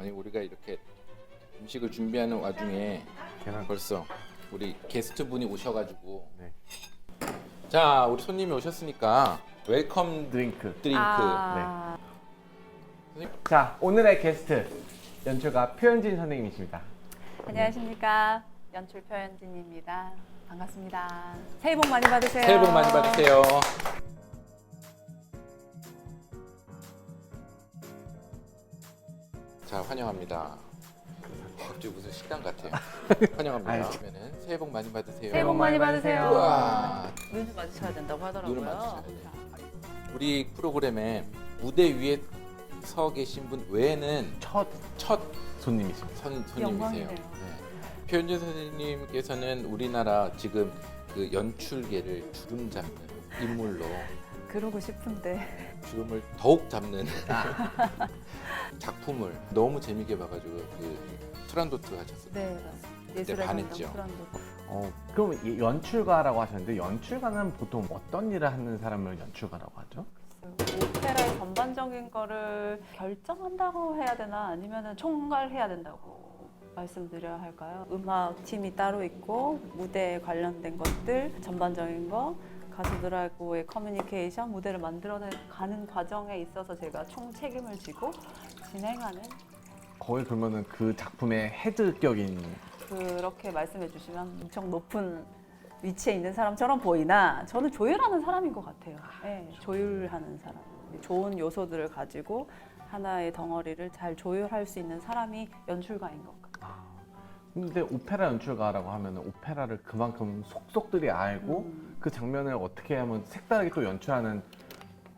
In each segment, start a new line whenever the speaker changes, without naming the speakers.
아니 우리가 이렇게 음식을 준비하는 와중에
계란
벌써 우리 게스트 분이 오셔가지고
네.
자 우리 손님이 오셨으니까 웰컴
드링크.
드링크
아,
자 오늘의 게스트 연출가 표현진 선생님이십니다.
안녕하십니까 연출 표현진입니다. 반갑습니다. 새해 복 많이 받으세요.
새해 복 많이 받으세요. 자 환영합니다. 갑자기 무슨 식당 같아요. 환영합니다. 그러면은 새해 복 많이 받으세요.
새해 복 많이 받으세요.
우와.
눈을 마주쳐야 된다고 하더라고요.
눈을 마주쳐야 돼요. 우리 프로그램에 무대 위에 서 계신 분 외에는
첫
첫
손님이십니다.
선, 손님이세요.
영광이네요.
네. 표현진 선생님께서는 우리나라 지금 그 연출계를 주름 잡는 인물로
그러고 싶은데
주름을 더욱 잡는 작품을 너무 재밌게 봐가지고 그 투란도트 하셨어요.
네 맞습니다. 예술의
네, 반했죠.
프란도.
어, 그럼 이 연출가라고 하셨는데 연출가는 보통 어떤 일을 하는 사람을 연출가라고 하죠?
오페라의 전반적인 거를 결정한다고 해야 되나 아니면은 총괄해야 된다고 말씀드려야 할까요? 음악 팀이 따로 있고 무대에 관련된 것들 전반적인 거 가수들하고의 커뮤니케이션 무대를 만들어가는 과정에 있어서 제가 총 책임을 지고 진행하는
거의 그러면은 그 작품의 헤드격인
그렇게 말씀해 주시면 엄청 높은 위치에 있는 사람처럼 보이나 저는 조율하는 사람인 것 같아요. 네, 조율하는 사람. 좋은 요소들을 가지고 하나의 덩어리를 잘 조율할 수 있는 사람이 연출가인 것 같아요.
아, 근데 오페라 연출가라고 하면 오페라를 그만큼 속속들이 알고
음,
그 장면을 어떻게 하면 색다르게 또 연출하는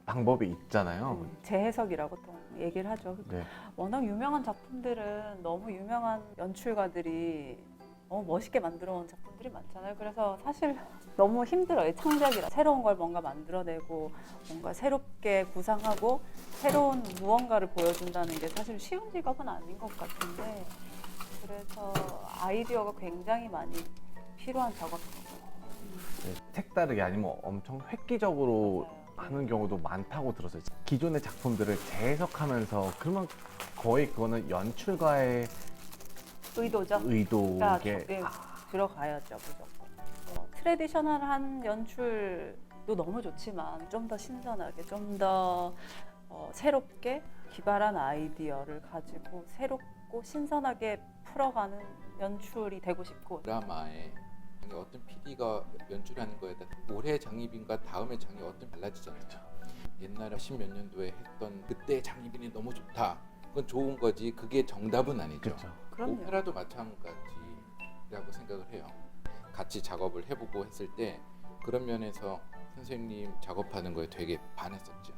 방법이 있잖아요.
음, 재해석이라고 또 얘기를 하죠.
네.
워낙 유명한 작품들은 너무 유명한 연출가들이 너무 멋있게 만들어 온 작품들이 많잖아요. 그래서 사실 너무 힘들어요. 창작이라. 새로운 걸 뭔가 만들어내고 뭔가 새롭게 구상하고 새로운 무언가를 보여준다는 게 사실 쉬운 직업은 아닌 것 같은데 그래서 아이디어가 굉장히 많이 필요한 작업이죠.
네, 색다르게 아니면 엄청 획기적으로 하는 경우도 많다고 들었어요. 기존의 작품들을 재해석하면서 그러면 거의 그거는 연출가의
의도죠.
의도게
그러니까 저- 예, 들어가야죠 무조건. 어, 트레디셔널한 연출도 너무 좋지만 좀 더 신선하게, 좀더 어, 새롭게 기발한 아이디어를 가지고 새롭고 신선하게 풀어가는 연출이 되고 싶고
드라마에 어떤 PD가 연출하는 거에 따라 올해 장희빈과 다음의 장이 어떤 달라지잖아요. 옛날에 십몇 년도에 했던 그때 장희빈이 너무 좋다. 그건 좋은 거지. 그게 정답은 아니죠.
그렇죠.
오페라도 마찬가지라고 생각을 해요. 같이 작업을 해보고 했을 때 그런 면에서 선생님 작업하는 거에 되게 반했었죠.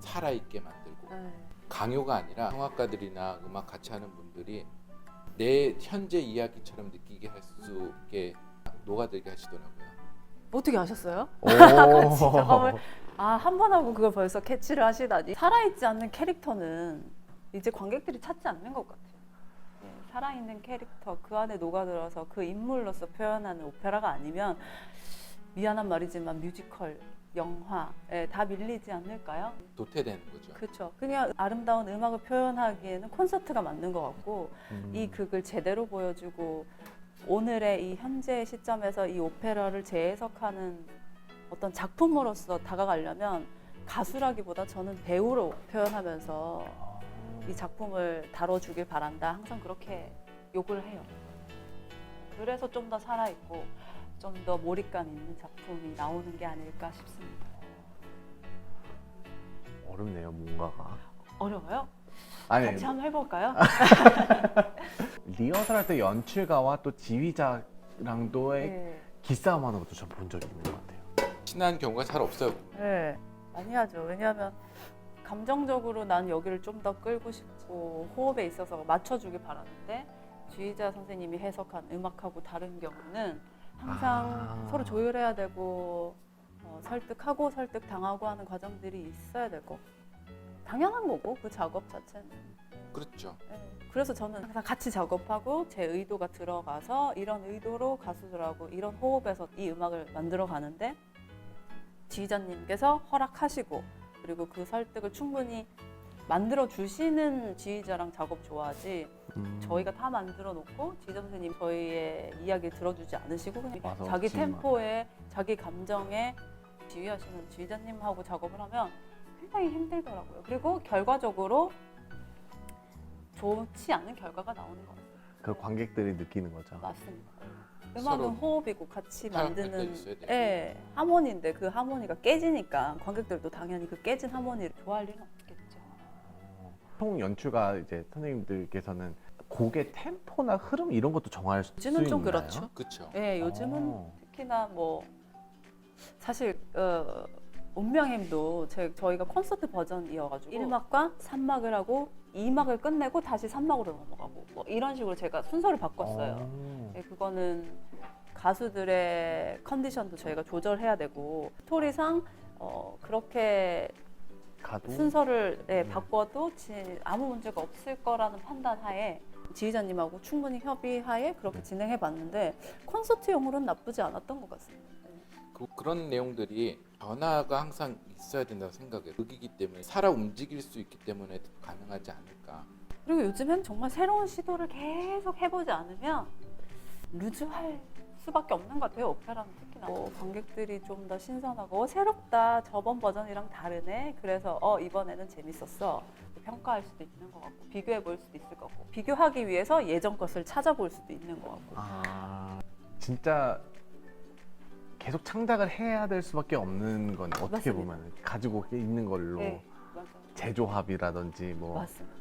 살아있게 만들고
네.
강요가 아니라 성악가들이나 음악 같이 하는 분들이 내 현재 이야기처럼 느끼게 할 수 있게 녹아들게 하시더라고요.
어떻게 아셨어요?
오.
같이 작업을 아한 번 하고 그걸 벌써 캐치를 하시다니 살아있지 않는 캐릭터는 이제 관객들이 찾지 않는 것 같아요. 예, 살아있는 캐릭터 그 안에 녹아들어서 그 인물로서 표현하는 오페라가 아니면 미안한 말이지만 뮤지컬, 영화에 다 밀리지 않을까요?
도태되는 거죠.
그렇죠. 그냥 아름다운 음악을 표현하기에는 콘서트가 맞는 것 같고
음.
이 극을 제대로 보여주고 오늘의 이 현재 시점에서 이 오페라를 재해석하는 어떤 작품으로서 다가가려면 가수라기보다 저는 배우로 표현하면서 이 작품을 다뤄주길 바란다. 항상 그렇게 욕을 해요. 그래서 좀 더 살아있고 좀 더 몰입감 있는 작품이 나오는 게 아닐까 싶습니다.
어렵네요, 뭔가가.
어려워요?
아니,
같이 한번 해볼까요?
리허설 할 때 연출가와 또 지휘자랑도의
네.
기싸움 하는 것도 전 본 적이 있는 것 같아요.
친한 경우가 잘 없어요.
네, 많이 하죠. 왜냐하면 감정적으로 난 여기를 좀 더 끌고 싶고 호흡에 있어서 맞춰주길 바라는데 지휘자 선생님이 해석한 음악하고 다른 경우는 항상
아.
서로 조율해야 되고 어, 설득하고 설득 당하고 하는 과정들이 있어야 되고 당연한 거고 그 작업 자체는.
그렇죠.
네. 그래서 저는 항상 같이 작업하고 제 의도가 들어가서 이런 의도로 가수들하고 이런 호흡에서 이 음악을 만들어 가는데 지휘자님께서 허락하시고 그리고 그 설득을 충분히 만들어 주시는 지휘자랑 작업 좋아하지
음.
저희가 다 만들어 놓고 지휘자 선생님 저희의 이야기 들어주지 않으시고 그냥 자기. 템포에 자기 감정에 지휘하시는 지휘자님하고 작업을 하면 굉장히 힘들더라고요. 그리고 결과적으로 좋지 않은 결과가 나오는 것 같아요.
그 관객들이 느끼는 거죠.
맞습니다. 음악은
서로
호흡이고 같이
타협할 때
만드는
있어야 되고.
예, 하모니인데 그 하모니가 깨지니까 관객들도 당연히 그 깨진 하모니를 좋아할 일은 없겠죠.
통 연출가 이제 선생님들께서는 곡의 템포나 흐름 이런 것도 정할 수
요즘은 좀
있나요?
그렇죠.
그렇죠.
예, 요즘은
어.
특히나 뭐 사실 어, 운명힘도 제, 저희가 콘서트 버전이어가지고 1막과 3막을 하고 2막을 끝내고 다시 3막으로 넘어가고 뭐 이런 식으로 제가 순서를 바꿨어요.
어.
예, 그거는 가수들의 컨디션도 저희가 조절해야 되고 스토리상 어, 그렇게
가도
순서를 네,
음.
바꿔도 지- 아무 문제가 없을 거라는 판단하에 지휘자님하고 충분히 협의하에 그렇게 진행해 봤는데 콘서트용으로는 나쁘지 않았던 것 같습니다. 네.
그, 그런 내용들이 변화가 항상 있어야 된다고 생각해요. 극이기 때문에 살아 움직일 수 있기 때문에 가능하지 않을까.
그리고 요즘엔 정말 새로운 시도를 계속 해보지 않으면 루즈할 수밖에 없는 것 같아요. 오페라는 특히나 뭐 관객들이 좀 더 신선하고 어, 새롭다. 저번 버전이랑 다르네. 그래서 어 이번에는 재밌었어. 평가할 수도 있는 것 같고 비교해 볼 수도 있을 것 같고 비교하기 위해서 예전 것을 찾아볼 수도 있는 것 같고
아 진짜 계속 창작을 해야 될 수밖에 없는 건 어떻게
맞습니다.
보면 가지고 있는 걸로
네 맞아요.
재조합이라든지 뭐
맞습니다.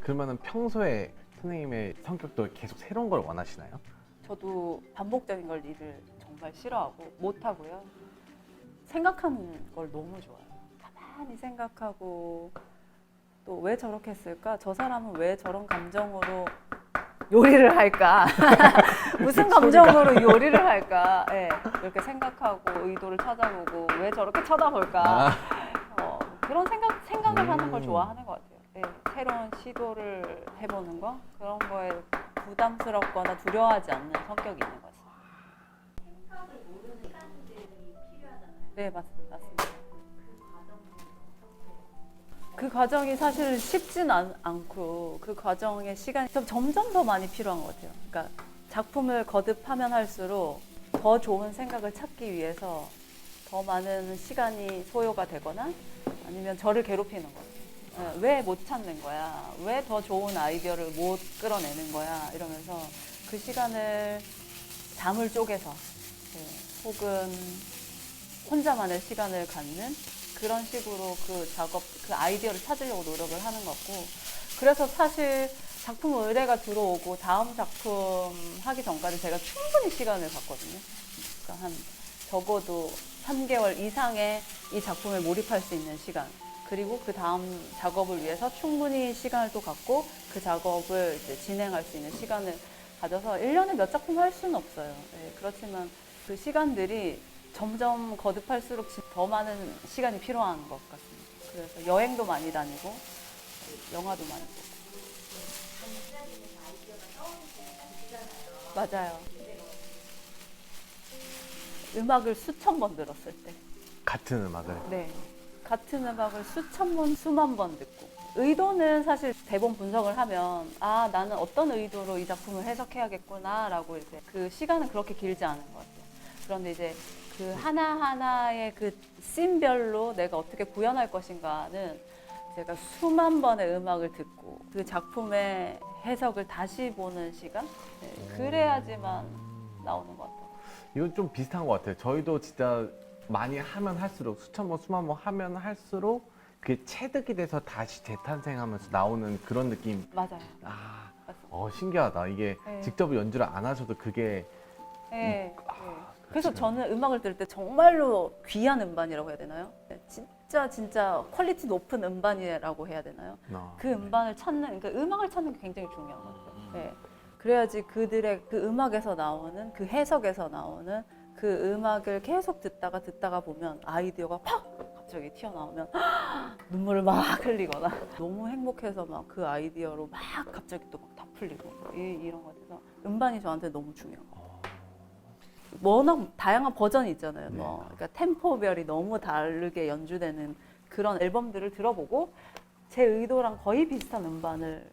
그러면은 평소에 선생님의 성격도 계속 새로운 걸 원하시나요?
저도 반복적인 걸 일을 정말 싫어하고 못 하고요. 생각하는 걸 너무 좋아해요. 가만히 생각하고 또 왜 저렇게 했을까? 저 사람은 왜 저런 감정으로 요리를 할까? 무슨 감정으로 요리를 할까? 예, 이렇게 생각하고 의도를 찾아보고 왜 저렇게 쳐다볼까? 어, 그런 생각 생각을 하는 걸
음.
좋아하는 것 같아요. 예, 새로운 시도를 해보는 거 그런 거에 부담스럽거나 두려워하지 않는 성격이 있는 것 같습니다. 네, 맞습니다. 맞습니다. 그 과정이 사실 쉽진 않, 않고 그 과정의 시간이 좀 점점 더 많이 필요한 것 같아요. 그러니까 작품을 거듭하면 할수록 더 좋은 생각을 찾기 위해서 더 많은 시간이 소요가 되거나 아니면 저를 괴롭히는 거예요. 왜 못 찾는 거야? 왜 더 좋은 아이디어를 못 끌어내는 거야? 이러면서 그 시간을 잠을 쪼개서 네, 혹은 혼자만의 시간을 갖는 그런 식으로 그 작업, 그 아이디어를 찾으려고 노력을 하는 것 같고 그래서 사실 작품 의뢰가 들어오고 다음 작품 하기 전까지 제가 충분히 시간을 갖거든요. 그러니까 한 적어도 3개월 이상의 이 작품에 몰입할 수 있는 시간. 그리고 그 다음 작업을 위해서 충분히 시간을 또 갖고 그 작업을 진행할 수 있는 시간을 가져서 1년에 몇 작품 할 수는 없어요. 예, 그렇지만 그 시간들이 점점 거듭할수록 지- 더 많은 시간이 필요한 것 같습니다. 그래서 여행도 많이 다니고 영화도 많이 보고. 맞아요. 음악을 수천 번 들었을 때.
같은 음악을
네. 같은 음악을 수천 번, 수만 번 듣고. 의도는 사실 대본 분석을 하면, 아, 나는 어떤 의도로 이 작품을 해석해야겠구나라고 이제 그 시간은 그렇게 길지 않은 것 같아요. 그런데 이제 그 하나하나의 그 씬별로 내가 어떻게 구현할 것인가는 제가 수만 번의 음악을 듣고 그 작품의 해석을 다시 보는 시간? 네, 그래야지만 나오는 것 같아요.
이건 좀 비슷한 것 같아요. 저희도 진짜 많이 하면 할수록 수천 번 수만 번 하면 할수록 그게 체득이 돼서 다시 재탄생하면서 나오는 그런 느낌.
맞아요.
아,
맞습니다.
어 신기하다. 이게
네.
직접 연주를 안 하셔도 그게
네.
아,
네. 그래서
그렇죠.
저는 음악을 들을 때 정말로 귀한 음반이라고 해야 되나요? 네, 진짜 진짜 퀄리티 높은 음반이라고 해야 되나요?
어,
그 음반을 찾는 그러니까 음악을 찾는 게 굉장히 중요한 것 같아요. 네. 그래야지 그들의 그 음악에서 나오는 그 해석에서 나오는 그 음악을 계속 듣다가 듣다가 보면 아이디어가 팍 갑자기 튀어나오면 눈물을 막 흘리거나 너무 행복해서 막 그 아이디어로 막 갑자기 또 막 다 풀리고 이, 이런 것 같아서 음반이 저한테 너무 중요해요. 워낙 다양한 버전이 있잖아요.
네.
뭐 그러니까 템포별이 너무 다르게 연주되는 그런 앨범들을 들어보고 제 의도랑 거의 비슷한 음반을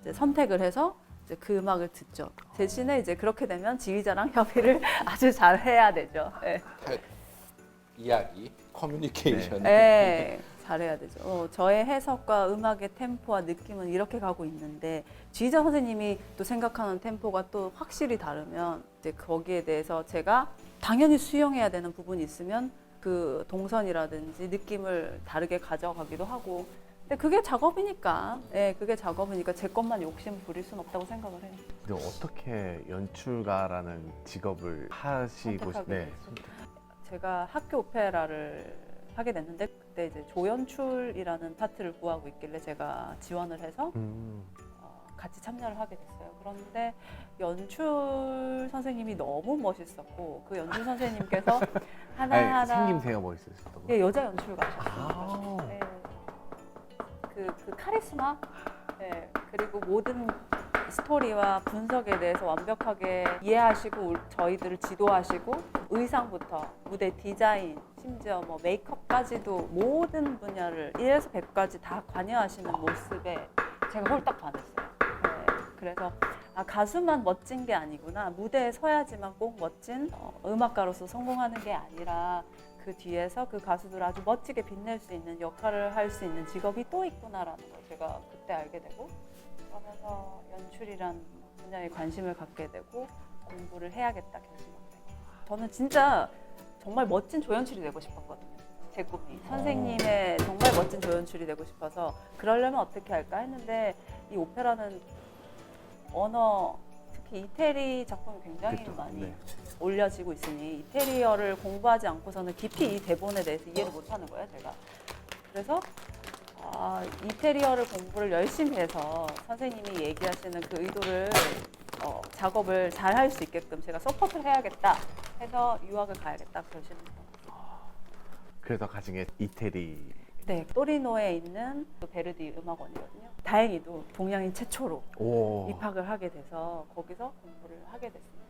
이제 선택을 해서 이제 그 음악을 듣죠. 대신에 이제 그렇게 되면 지휘자랑 협의를 아주 잘 해야 되죠. 예.
타- 이야기, 커뮤니케이션.
네, 잘해야 되죠. 어, 저의 해석과 음악의 템포와 느낌은 이렇게 가고 있는데 지휘자 선생님이 또 생각하는 템포가 또 확실히 다르면 이제 거기에 대해서 제가 당연히 수용해야 되는 부분이 있으면 그 동선이라든지 느낌을 다르게 가져가기도 하고 근데 그게 작업이니까 예, 그게 작업이니까 제 것만 욕심 부릴 순 없다고 생각을 해요.
근데 어떻게 연출가라는 직업을 하시고 싶
선택하게
네.
됐어요? 제가 학교 오페라를 하게 됐는데 그때 이제 조연출이라는 파트를 구하고 있길래 제가 지원을 해서
음.
어, 같이 참여를 하게 됐어요. 그런데 연출 선생님이 너무 멋있었고 그 연출 선생님께서
아니,
하나하나
생김새가 멋있으셨다고.
예, 여자 연출가셨어요.
아.
네. 그, 그 카리스마 네. 그리고 모든 스토리와 분석에 대해서 완벽하게 이해하시고 울- 저희들을 지도하시고 의상부터 무대 디자인 심지어 뭐 메이크업까지도 모든 분야를 1에서 100까지 다 관여하시는 모습에 제가 홀딱 반했어요. 네. 그래서 아, 가수만 멋진 게 아니구나 무대에 서야지만 꼭 멋진 어, 음악가로서 성공하는 게 아니라 그 뒤에서 그 가수들 아주 멋지게 빛낼 수 있는 역할을 할 수 있는 직업이 또 있구나라는 걸 제가 그때 알게 되고 그러면서 연출이란 분야에 관심을 갖게 되고 공부를 해야겠다 결심하게 되고 저는 진짜 정말 멋진 조연출이 되고 싶었거든요. 제 꿈이 선생님의 정말 멋진 조연출이 되고 싶어서 그러려면 어떻게 할까 했는데 이 오페라는 언어 특히 이태리 작품이 굉장히
그쵸?
많이
네.
올려지고 있으니 이태리어를 공부하지 않고서는 깊이 이 대본에 대해서 이해를 못하는 거예요, 제가. 그래서 아, 이태리어를 공부를 열심히 해서 선생님이 얘기하시는 그 의도를 어, 작업을 잘 할 수 있게끔 제가 서포트를 해야겠다 해서 유학을 가야겠다 결심했어요.
그래서 가진 게 이태리.
네, 또리노에 있는 그 베르디 음악원이거든요. 다행히도 동양인 최초로
오.
입학을 하게 돼서 거기서 공부를 하게 됐습니다.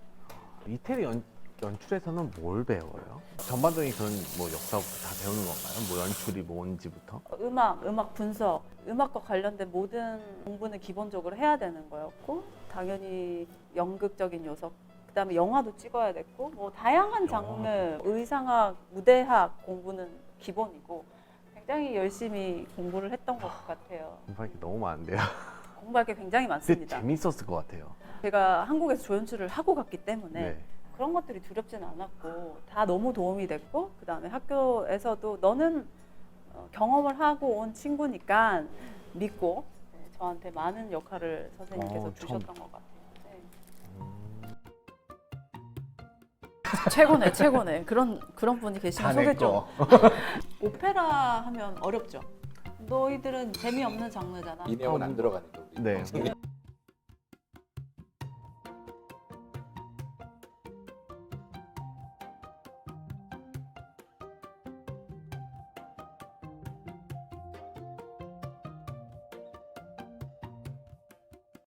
이태리 연, 연출에서는 뭘 배워요? 전반적인 그런 뭐 역사부터 다 배우는 건가요? 뭐 연출이 뭔지부터?
음악, 음악 분석, 음악과 관련된 모든 공부는 기본적으로 해야 되는 거였고 당연히 연극적인 요소, 그다음에 영화도 찍어야 됐고 뭐 다양한 장르, 의상학, 무대학 공부는 기본이고 굉장히 열심히 공부를 했던 것 같아요.
공부할 게 너무 많은데요.
공부할 게 굉장히
근데
많습니다.
재밌었을 것 같아요.
제가 한국에서 조연출을 하고 갔기 때문에
네.
그런 것들이 두렵지는 않았고 다 너무 도움이 됐고 그 다음에 학교에서도 너는 어, 경험을 하고 온 친구니까 믿고 네, 저한테 많은 역할을 선생님께서
어.
주셨던 것 같아요. 최고네, 최고네. 그런 그런 분이 계시면 소개
다내
좀.
거.
오페라 하면 어렵죠. 너희들은 재미없는 장르잖아.
이 내용은 안 들어가니까 우리
네.